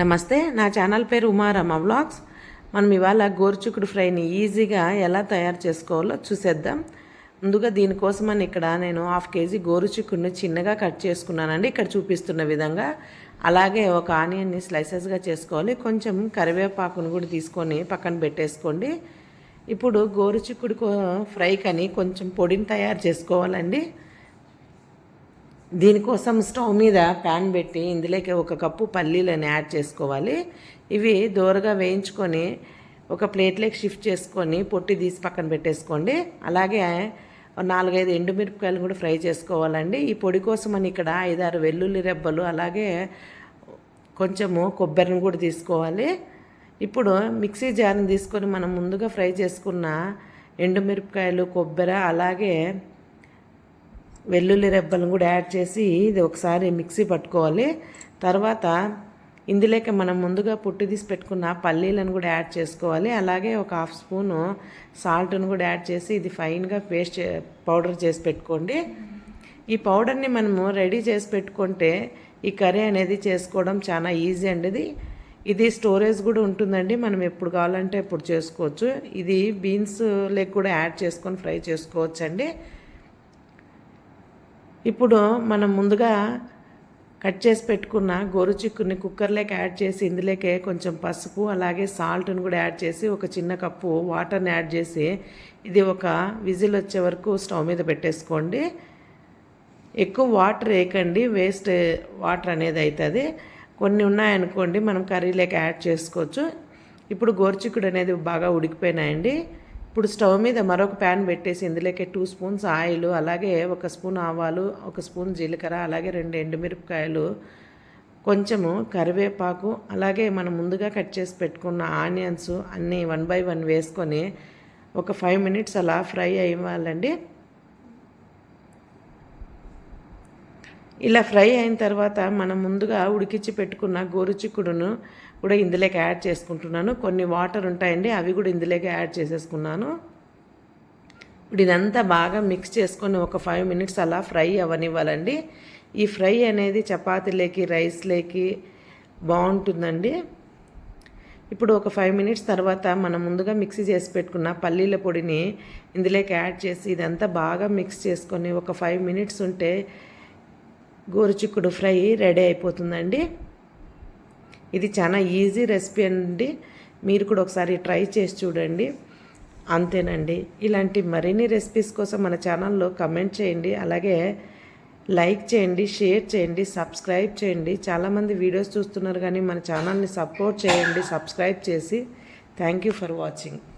నమస్తే నా ఛానల్ పేరు ఉమారమ్మ వ్లాగ్స్. మనం ఇవాళ గోరుచుకుడు ఫ్రైని ఈజీగా ఎలా తయారు చేసుకోవాలో చూసేద్దాం. ముందుగా దీనికోసమని ఇక్కడ నేను హాఫ్ కేజీ గోరుచిక్కుడిని చిన్నగా కట్ చేసుకున్నానండి. ఇక్కడ చూపిస్తున్న విధంగా అలాగే ఒక ఆనియన్ని స్లైసెస్గా చేసుకోవాలి. కొంచెం కరివేపాకును కూడా తీసుకొని పక్కన పెట్టేసుకోండి. ఇప్పుడు గోరుచిక్కుడు ఫ్రై కని కొంచెం పొడిని తయారు చేసుకోవాలండి. దీనికోసం స్టవ్ మీద ప్యాన్ పెట్టి ఇందులోకి ఒక కప్పు పల్లీలను యాడ్ చేసుకోవాలి. ఇవి దోరగా వేయించుకొని ఒక ప్లేట్లోకి షిఫ్ట్ చేసుకొని పొట్టి తీసి పక్కన పెట్టేసుకోండి. అలాగే నాలుగైదు ఎండుమిరపకాయలు కూడా ఫ్రై చేసుకోవాలండి. ఈ పొడి కోసం అని ఇక్కడ ఐదారు వెల్లుల్లి రెబ్బలు అలాగే కొంచెము కొబ్బరిని కూడా తీసుకోవాలి. ఇప్పుడు మిక్సీ జార్ని తీసుకొని మనం ముందుగా ఫ్రై చేసుకున్న ఎండుమిరపకాయలు కొబ్బరి అలాగే వెల్లుల్లి రెబ్బలను కూడా యాడ్ చేసి ఇది ఒకసారి మిక్సీ పట్టుకోవాలి. తర్వాత ఇందులోకి మనం ముందుగా పుట్టి తీసి పెట్టుకున్న పల్లీలను కూడా యాడ్ చేసుకోవాలి. అలాగే ఒక హాఫ్ స్పూను సాల్ట్ను కూడా యాడ్ చేసి ఇది ఫైన్గా పేస్ట్ పౌడర్ చేసి పెట్టుకోండి. ఈ పౌడర్ని మనము రెడీ చేసి పెట్టుకుంటే ఈ కర్రీ అనేది చేసుకోవడం చాలా ఈజీ అండి ఇది. ఇది స్టోరేజ్ కూడా ఉంటుందండి. మనం ఎప్పుడు కావాలంటే ఎప్పుడు చేసుకోవచ్చు. ఇది బీన్స్ లెగ్ కూడా యాడ్ చేసుకొని ఫ్రై చేసుకోవచ్చు అండి ఇప్పుడు మనం ముందుగా కట్ చేసి పెట్టుకున్న గోరుచిక్కుని కుక్కర్లోకి యాడ్ చేసి ఇందులోకే కొంచెం పసుపు అలాగే సాల్ట్ని కూడా యాడ్ చేసి ఒక చిన్న కప్పు వాటర్ని యాడ్ చేసి ఇది ఒక విజిల్ వచ్చే వరకు స్టవ్ మీద పెట్టేసుకోండి. ఎక్కువ వాటర్ వేయకండి వేస్ట్ వాటర్ అనేది అవుతుంది కొన్ని ఉన్నాయనుకోండి మనం కర్రీలోకి యాడ్ చేసుకోవచ్చు. ఇప్పుడు గోరుచిక్కుడు అనేది బాగా ఉడికిపోయినాయండి. ఇప్పుడు స్టవ్ మీద మరొక ప్యాన్ పెట్టేసి ఇందులోకి టూ స్పూన్స్ ఆయిల్ అలాగే ఒక స్పూన్ ఆవాలు ఒక స్పూన్ జీలకర్ర అలాగే రెండు ఎండుమిరపకాయలు కొంచెము కరివేపాకు అలాగే మనం ముందుగా కట్ చేసి పెట్టుకున్న ఆనియన్స్ అన్నీ వన్ బై వన్ వేసుకొని ఒక ఫైవ్ మినిట్స్ అలా ఫ్రై అయ్యాలండి ఇలా ఫ్రై అయిన తర్వాత మనం ముందుగా ఉడికించి పెట్టుకున్న గోరుచిక్కుడును కూడా ఇందులోకి యాడ్ చేసుకుంటున్నాను. కొన్ని వాటర్ ఉంటాయండి అవి కూడా ఇందులోకి యాడ్ చేసేసుకున్నాను. ఇప్పుడు ఇదంతా బాగా మిక్స్ చేసుకొని ఒక ఫైవ్ మినిట్స్ అలా ఫ్రై అవ్వనివ్వాలండి. ఈ ఫ్రై అనేది చపాతీలేకి రైస్లేకి బాగుంటుందండి. ఇప్పుడు ఒక ఫైవ్ మినిట్స్ తర్వాత మనం ముందుగా మిక్సీ చేసి పెట్టుకున్న పల్లీల పొడిని ఇందులోకి యాడ్ చేసి ఇదంతా బాగా మిక్స్ చేసుకొని ఒక ఫైవ్ మినిట్స్ ఉంటే గోరుచిక్కుడు ఫ్రై రెడీ అయిపోతుందండి. ఇది చాలా ఈజీ రెసిపీ అండి. మీరు కూడా ఒకసారి ట్రై చేసి చూడండి. అంతేనండి. ఇలాంటి మరిన్ని రెసిపీస్ కోసం మన ఛానల్లో కమెంట్ చేయండి. అలాగే లైక్ చేయండి షేర్ చేయండి సబ్స్క్రైబ్ చేయండి. చాలామంది వీడియోస్ చూస్తున్నారు కానీ మన ఛానల్ని సపోర్ట్ చేయండి సబ్స్క్రైబ్ చేసి. Thank you for watching.